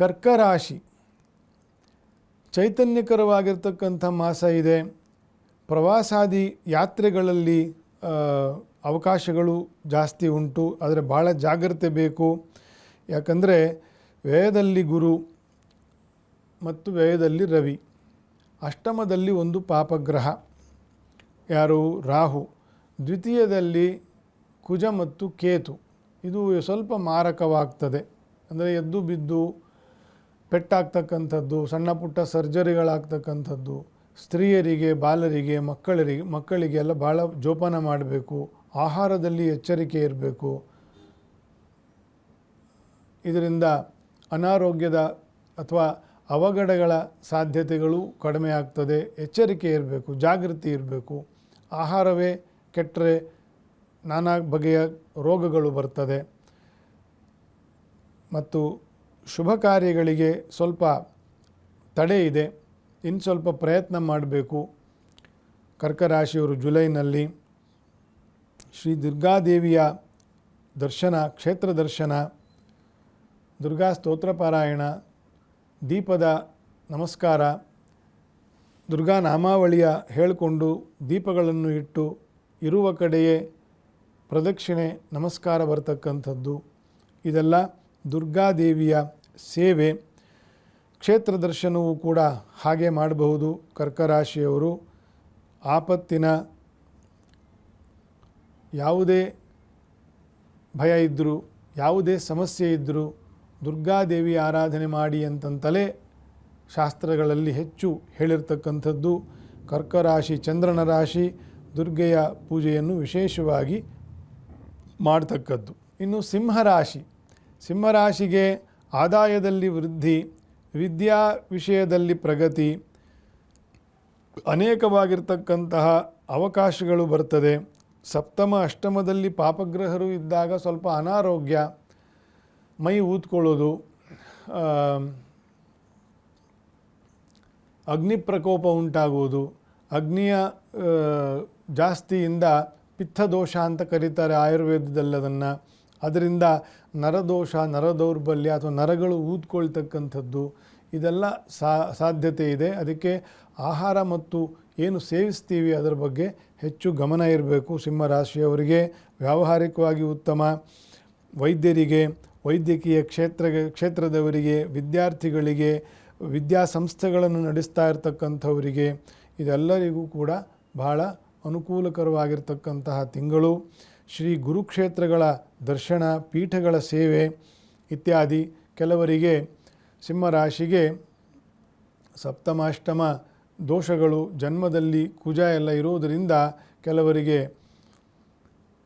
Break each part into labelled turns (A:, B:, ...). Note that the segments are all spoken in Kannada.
A: ಕರ್ಕರಾಶಿ. ಚೈತನ್ಯಕರವಾಗಿರ್ತಕ್ಕಂಥ ಮಾಸ ಇದೆ. ಪ್ರವಾಸಾದಿ ಯಾತ್ರೆಗಳಲ್ಲಿ ಅವಕಾಶಗಳು ಜಾಸ್ತಿ ಉಂಟು. ಆದರೆ ಭಾಳ ಜಾಗ್ರತೆ ಬೇಕು. ಯಾಕಂದರೆ ವ್ಯಯದಲ್ಲಿ ಗುರು ಮತ್ತು ವ್ಯಯದಲ್ಲಿ ರವಿ. ಅಷ್ಟಮದಲ್ಲಿ ಒಂದು ಪಾಪಗ್ರಹ. ಯಾರು? ರಾಹು. ದ್ವಿತೀಯದಲ್ಲಿ ಕುಜ ಮತ್ತು ಕೇತು. ಇದು ಸ್ವಲ್ಪ ಮಾರಕವಾಗ್ತದೆ. ಅಂದರೆ ಎದ್ದು ಬಿದ್ದು ಪೆಟ್ಟಾಗ್ತಕ್ಕಂಥದ್ದು, ಸಣ್ಣ ಪುಟ್ಟ ಸರ್ಜರಿಗಳಾಗ್ತಕ್ಕಂಥದ್ದು, ಸ್ತ್ರೀಯರಿಗೆ, ಬಾಲರಿಗೆ ಮಕ್ಕಳರಿಗೆ ಮಕ್ಕಳಿಗೆಲ್ಲ ಭಾಳ ಜೋಪಾನ ಮಾಡಬೇಕು, ಆಹಾರದಲ್ಲಿ ಎಚ್ಚರಿಕೆ ಇರಬೇಕು. ಇದರಿಂದ ಅನಾರೋಗ್ಯದ ಅಥವಾ ಅವಘಡಗಳ ಸಾಧ್ಯತೆಗಳು ಕಡಿಮೆ ಆಗ್ತದೆ. ಎಚ್ಚರಿಕೆ ಇರಬೇಕು, ಜಾಗೃತಿ ಇರಬೇಕು. ಆಹಾರವೇ ಕೆಟ್ಟರೆ ನಾನಾ ಬಗೆಯ ರೋಗಗಳು ಬರ್ತದೆ. ಮತ್ತು ಶುಭ ಕಾರ್ಯಗಳಿಗೆ ಸ್ವಲ್ಪ ತಡೆ ಇದೆ. ಇನ್ನು ಸ್ವಲ್ಪ ಪ್ರಯತ್ನ ಮಾಡಬೇಕು. ಕರ್ಕರಾಶಿಯವರು ಜುಲೈನಲ್ಲಿ ಶ್ರೀ ದುರ್ಗಾದೇವಿಯ ದರ್ಶನ, ಕ್ಷೇತ್ರ ದರ್ಶನ, ದುರ್ಗಾ ಸ್ತೋತ್ರ ಪಾರಾಯಣ, ದೀಪದ ನಮಸ್ಕಾರ, ದುರ್ಗಾ ನಾಮಾವಳಿಯ ಹೇಳಿಕೊಂಡು ದೀಪಗಳನ್ನು ಇಟ್ಟು ಇರುವ ಕಡೆಯೇ ಪ್ರದಕ್ಷಿಣೆ, ನಮಸ್ಕಾರ ಬರ್ತಕ್ಕಂಥದ್ದು. ಇದೆಲ್ಲ ದುರ್ಗಾದೇವಿಯ ಸೇವೆ, ಕ್ಷೇತ್ರ ದರ್ಶನವೂ ಕೂಡ ಹಾಗೆ ಮಾಡಬಹುದು. ಕರ್ಕರಾಶಿಯವರು, ಆಪತ್ತಿನ ಯಾವುದೇ ಭಯ ಇದ್ದರೂ ಯಾವುದೇ ಸಮಸ್ಯೆ ಇದ್ದರೂ ದುರ್ಗಾದೇವಿ ಆರಾಧನೆ ಮಾಡಿ ಅಂತಂತಲೇ ಶಾಸ್ತ್ರಗಳಲ್ಲಿ ಹೆಚ್ಚು ಹೇಳಿರ್ತಕ್ಕಂಥದ್ದು ಕರ್ಕರಾಶಿ, ಚಂದ್ರನ ರಾಶಿ, ದುರ್ಗೆಯ ಪೂಜೆಯನ್ನು ವಿಶೇಷವಾಗಿ ಮಾಡ್ತಕ್ಕದ್ದು. ಇನ್ನು ಸಿಂಹರಾಶಿ ಸಿಂಹರಾಶಿಗೆ ಆದಾಯದಲ್ಲಿ ವೃದ್ಧಿ, ವಿದ್ಯಾ ವಿಷಯದಲ್ಲಿ ಪ್ರಗತಿ, ಅನೇಕವಾಗಿರ್ತಕ್ಕಂತಹ ಅವಕಾಶಗಳು ಬರ್ತದೆ. ಸಪ್ತಮ ಅಷ್ಟಮದಲ್ಲಿ ಪಾಪಗ್ರಹರು ಇದ್ದಾಗ ಸ್ವಲ್ಪ ಅನಾರೋಗ್ಯ, ಮೈ ಊದ್ಕೊಳ್ಳೋದು ಅಗ್ನಿ ಪ್ರಕೋಪ ಉಂಟಾಗುವುದು, ಅಗ್ನಿಯ ಜಾಸ್ತಿಯಿಂದ ಪಿತ್ತದೋಷ ಅಂತ ಕರೀತಾರೆ ಆಯುರ್ವೇದದಲ್ಲಿ ಅದನ್ನು ಅದರಿಂದ ನರದೋಷ, ನರದೌರ್ಬಲ್ಯ ಅಥವಾ ನರಗಳು ಊದ್ಕೊಳ್ತಕ್ಕಂಥದ್ದು ಇದೆಲ್ಲ ಸಾಧ್ಯತೆ ಇದೆ. ಅದಕ್ಕೆ ಆಹಾರ ಮತ್ತು ಏನು ಸೇವಿಸ್ತೀವಿ ಅದರ ಬಗ್ಗೆ ಹೆಚ್ಚು ಗಮನ ಇರಬೇಕು. ಸಿಂಹರಾಶಿಯವರಿಗೆ ವ್ಯಾವಹಾರಿಕವಾಗಿ ಉತ್ತಮ. ವೈದ್ಯರಿಗೆ, ವೈದ್ಯಕೀಯ ಕ್ಷೇತ್ರ, ಕ್ಷೇತ್ರದವರಿಗೆ, ವಿದ್ಯಾರ್ಥಿಗಳಿಗೆ ವಿದ್ಯಾಸಂಸ್ಥೆಗಳನ್ನು ನಡೆಸ್ತಾ ಇರತಕ್ಕಂಥವರಿಗೆ ಇದೆಲ್ಲರಿಗೂ ಕೂಡ ಬಹಳ ಅನುಕೂಲಕರವಾಗಿರ್ತಕ್ಕಂತಹ ತಿಂಗಳು. ಶ್ರೀ ಗುರುಕ್ಷೇತ್ರಗಳ ದರ್ಶನ, ಪೀಠಗಳ ಸೇವೆ ಇತ್ಯಾದಿ ಕೆಲವರಿಗೆ ಸಿಂಹರಾಶಿಗೆ ಸಪ್ತಮಾಷ್ಟಮ ದೋಷಗಳು ಜನ್ಮದಲ್ಲಿ ಕುಜ ಎಲ್ಲ ಇರುವುದರಿಂದ ಕೆಲವರಿಗೆ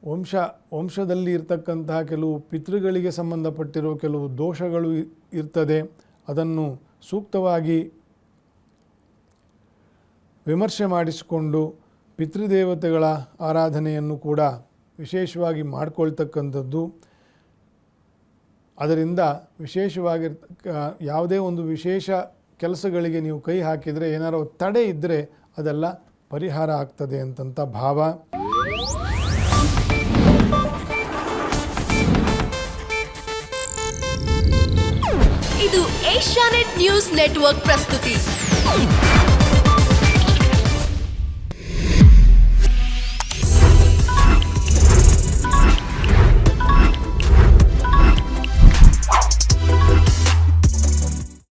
A: ವಂಶ, ವಂಶದಲ್ಲಿ ಇರ್ತಕ್ಕಂತಹ ಕೆಲವು ಪಿತೃಗಳಿಗೆ ಸಂಬಂಧಪಟ್ಟಿರುವ ಕೆಲವು ದೋಷಗಳು ಇರ್ತದೆ. ಅದನ್ನು ಸೂಕ್ತವಾಗಿ ವಿಮರ್ಶೆ ಮಾಡಿಸಿಕೊಂಡು ಪಿತೃದೇವತೆಗಳ ಆರಾಧನೆಯನ್ನು ಕೂಡ ವಿಶೇಷವಾಗಿ ಮಾಡಿಕೊಳ್ತಕ್ಕಂಥದ್ದು. ಅದರಿಂದ ವಿಶೇಷವಾಗಿ ಯಾವುದೇ ಒಂದು ವಿಶೇಷ ಕೆಲಸಗಳಿಗೆ ನೀವು ಕೈ ಹಾಕಿದರೆ ಏನಾರೋ ತಡೆ ಇದ್ದರೆ ಅದೆಲ್ಲ ಪರಿಹಾರ ಆಗ್ತದೆ ಅಂತಂತ ಭಾವ.
B: ಇದು ಏಷ್ಯಾನೆಟ್ ನ್ಯೂಸ್ ನೆಟ್ವರ್ಕ್ ಪ್ರಸ್ತುತಿ.